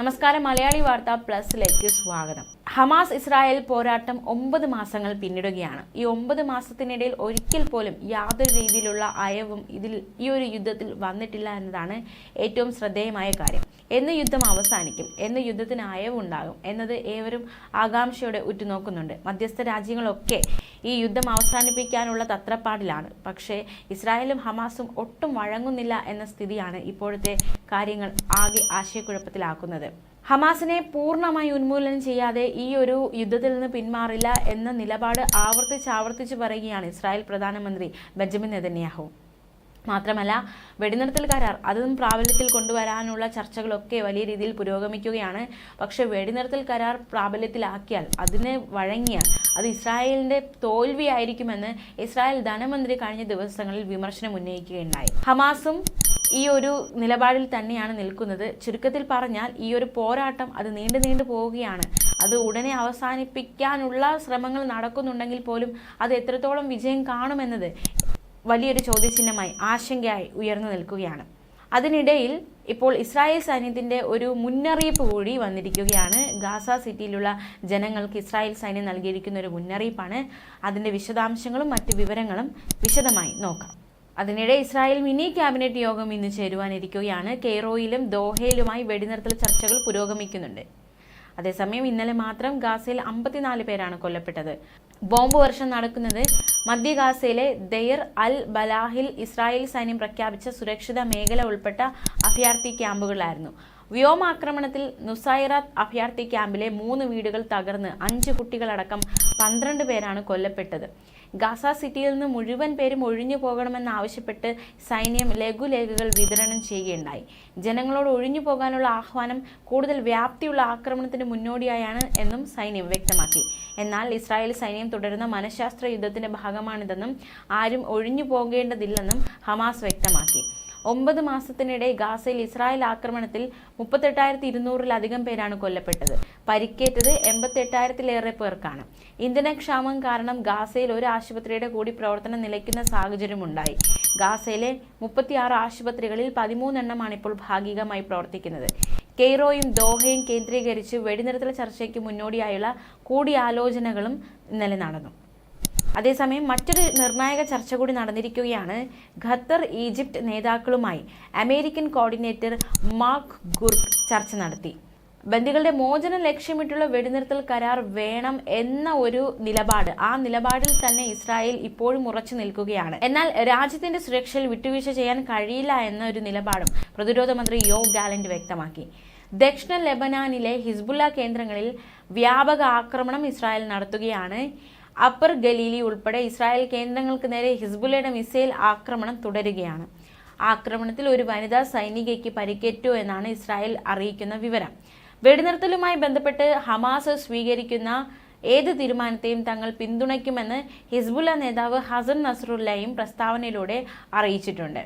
നമസ്കാരം മലയാളി വാർത്ത പ്ലസിലേക്ക് സ്വാഗതം. ഹമാസ് ഇസ്രായേൽ പോരാട്ടം ഒമ്പത് മാസങ്ങൾ പിന്നിടുകയാണ്. ഈ ഒമ്പത് മാസത്തിനിടയിൽ ഒരിക്കൽ പോലും യാതൊരു രീതിയിലുള്ള അയവും ഇതിൽ ഈ ഒരു യുദ്ധത്തിൽ വന്നിട്ടില്ല എന്നതാണ് ഏറ്റവും ശ്രദ്ധേയമായ കാര്യം. എന്ന് യുദ്ധം അവസാനിക്കും എന്ന് യുദ്ധത്തിന് അയവുണ്ടാകും എന്നത് ഏവരും ആകാംക്ഷയോടെ ഉറ്റുനോക്കുന്നുണ്ട്. മധ്യസ്ഥ രാജ്യങ്ങളൊക്കെ ഈ യുദ്ധം അവസാനിപ്പിക്കാനുള്ള തത്രപ്പാടിലാണ്. പക്ഷേ ഇസ്രായേലും ഹമാസും ഒട്ടും വഴങ്ങുന്നില്ല എന്ന സ്ഥിതിയാണ് ഇപ്പോഴത്തെ കാര്യങ്ങൾ ആകെ ആശയക്കുഴപ്പത്തിലാക്കുന്നത്. ഹമാസിനെ പൂർണമായി ഉന്മൂലനം ചെയ്യാതെ ഈ ഒരു യുദ്ധത്തിൽ നിന്ന് പിന്മാറില്ല എന്ന നിലപാട് ആവർത്തിച്ച് ആവർത്തിച്ച് പറയുകയാണ് ഇസ്രായേൽ പ്രധാനമന്ത്രി ബെഞ്ചമിൻ നെതന്യാഹു. മാത്രമല്ല വെടിനിർത്തൽ കരാർ അതും പ്രാബല്യത്തിൽ കൊണ്ടുവരാനുള്ള ചർച്ചകളൊക്കെ വലിയ രീതിയിൽ പുരോഗമിക്കുകയാണ്. പക്ഷേ വെടിനിർത്തൽ കരാർ പ്രാബല്യത്തിലാക്കിയാൽ അതിന് വഴങ്ങിയാൽ അത് ഇസ്രായേലിന്റെ തോൽവിയായിരിക്കുമെന്ന് ഇസ്രായേൽ ധനമന്ത്രി കഴിഞ്ഞ ദിവസങ്ങളിൽ വിമർശനം ഉന്നയിക്കുകയുണ്ടായി. ഹമാസും ഈ ഒരു നിലപാടിൽ തന്നെയാണ് നിൽക്കുന്നത്. ചുരുക്കത്തിൽ പറഞ്ഞാൽ ഈ ഒരു പോരാട്ടം അത് നീണ്ടു നീണ്ടു പോവുകയാണ്. അത് ഉടനെ അവസാനിപ്പിക്കാനുള്ള ശ്രമങ്ങൾ നടക്കുന്നുണ്ടെങ്കിൽ പോലും അത് എത്രത്തോളം വിജയം കാണുമെന്നത് വലിയൊരു ചോദ്യചിഹ്നമായി ആശങ്കയായി ഉയർന്നു നിൽക്കുകയാണ്. അതിനിടയിൽ ഇപ്പോൾ ഇസ്രായേൽ സൈന്യത്തിന്റെ ഒരു മുന്നറിയിപ്പ് കൂടി വന്നിരിക്കുകയാണ്. ഗാസ സിറ്റിയിലുള്ള ജനങ്ങൾക്ക് ഇസ്രായേൽ സൈന്യം നൽകിയിരിക്കുന്ന ഒരു മുന്നറിയിപ്പാണ്. അതിന്റെ വിശദാംശങ്ങളും മറ്റ് വിവരങ്ങളും വിശദമായി നോക്കാം. അതിനിടെ ഇസ്രായേൽ മിനി ക്യാബിനറ്റ് യോഗം ഇന്ന് ചേരുവാനിരിക്കുകയാണ്. കെയ്റോയിലും ദോഹയിലുമായി വെടിനിർത്തൽ ചർച്ചകൾ പുരോഗമിക്കുന്നുണ്ട്. അതേസമയം ഇന്നലെ മാത്രം ഗാസയിൽ അമ്പത്തിനാല് പേരാണ് കൊല്ലപ്പെട്ടത്. ബോംബ് വർഷം നടക്കുന്നത് മധ്യ ഗാസയിലെ ദെയർ അൽ ബലാഹിൽ ഇസ്രായേൽ സൈന്യം പ്രഖ്യാപിച്ച സുരക്ഷിത മേഖല ഉൾപ്പെട്ട അഭയാർത്ഥി ക്യാമ്പുകളിലായിരുന്നു. വ്യോമാക്രമണത്തിൽ നുസൈറാത്ത് അഭയാർത്ഥി ക്യാമ്പിലെ മൂന്ന് വീടുകൾ തകർന്ന് അഞ്ച് കുട്ടികളടക്കം പന്ത്രണ്ട് പേരാണ് കൊല്ലപ്പെട്ടത്. ഗാസ സിറ്റിയിൽ നിന്ന് മുഴുവൻ പേരും ഒഴിഞ്ഞു പോകണമെന്നാവശ്യപ്പെട്ട് സൈന്യം ലഘുലേഖകൾ വിതരണം ചെയ്യുകയുണ്ടായി. ജനങ്ങളോട് ഒഴിഞ്ഞു പോകാനുള്ള ആഹ്വാനം കൂടുതൽ വ്യാപ്തിയുള്ള ആക്രമണത്തിന് മുന്നോടിയായാണ് എന്നും സൈന്യം വ്യക്തമാക്കി. എന്നാൽ ഇസ്രായേൽ സൈന്യം തുടരുന്ന മനഃശാസ്ത്ര യുദ്ധത്തിന്റെ ഭാഗമാണിതെന്നും ആരും ഒഴിഞ്ഞു പോകേണ്ടതില്ലെന്നും ഹമാസ് വ്യക്തമാക്കി. ഒമ്പത് മാസത്തിനിടെ ഗാസയിൽ ഇസ്രായേൽ ആക്രമണത്തിൽ മുപ്പത്തെട്ടായിരത്തി ഇരുന്നൂറിലധികം പേരാണ് കൊല്ലപ്പെട്ടത്. പരിക്കേറ്റത് എൺപത്തെട്ടായിരത്തിലേറെ പേർക്കാണ്. ഇന്ധനക്ഷാമം കാരണം ഗാസയിൽ ഒരു ആശുപത്രിയുടെ കൂടി പ്രവർത്തനം നിലയ്ക്കുന്ന സാഹചര്യമുണ്ടായി. ഗാസയിലെ മുപ്പത്തിയാറ് ആശുപത്രികളിൽ പതിമൂന്നെണ്ണമാണ് ഇപ്പോൾ ഭാഗികമായി പ്രവർത്തിക്കുന്നത്. കെയ്റോയും ദോഹയും കേന്ദ്രീകരിച്ച് വെടിനിർത്തല ചർച്ചയ്ക്ക് മുന്നോടിയായുള്ള കൂടിയാലോചനകളും ഇന്നലെ നടന്നു അതേസമയം മറ്റൊരു നിർണായക ചർച്ച കൂടി നടന്നിരിക്കുകയാണ് ഖത്തർ ഈജിപ്ത് നേതാക്കളുമായി അമേരിക്കൻ കോർഡിനേറ്റർ മാർക്ക് ഗുർക്ക് ചർച്ച നടത്തി. ബന്ദികളുടെ മോചനം ലക്ഷ്യമിട്ടുള്ള വെടിനിർത്തൽ കരാർ വേണം എന്ന ഒരു നിലപാട് ആ നിലപാടിൽ തന്നെ ഇസ്രായേൽ ഇപ്പോഴും ഉറച്ചു നിൽക്കുകയാണ്. എന്നാൽ രാജ്യത്തിന്റെ സുരക്ഷയിൽ വിട്ടുവീഴ്ച ചെയ്യാൻ കഴിയില്ല എന്ന ഒരു നിലപാടും പ്രതിരോധ മന്ത്രി യോ ഗാലന്റ് വ്യക്തമാക്കി. ദക്ഷിണ ലെബനാനിലെ ഹിസ്ബുല്ല കേന്ദ്രങ്ങളിൽ വ്യാപക ആക്രമണം ഇസ്രായേൽ നടത്തുകയാണ്. അപ്പർ ഗലീലി ഉൾപ്പെടെ ഇസ്രായേൽ കേന്ദ്രങ്ങൾക്ക് നേരെ ഹിസ്ബുലയുടെ മിസൈൽ ആക്രമണം തുടരുകയാണ്. ആക്രമണത്തിൽ ഒരു വനിതാ സൈനികയ്ക്ക് പരിക്കേറ്റു എന്നാണ് ഇസ്രായേൽ അറിയിക്കുന്ന വിവരം. വെടിനിർത്തലുമായി ബന്ധപ്പെട്ട് ഹമാസ് സ്വീകരിക്കുന്ന ഏത് തീരുമാനത്തെയും തങ്ങൾ പിന്തുണയ്ക്കുമെന്ന് ഹിസ്ബുള്ള നേതാവ് ഹസൻ നസറുല്ലയും പ്രസ്താവനയിലൂടെ അറിയിച്ചിട്ടുണ്ട്.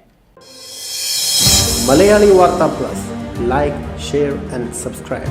മലയാളി വാർത്താ plus. Like share and subscribe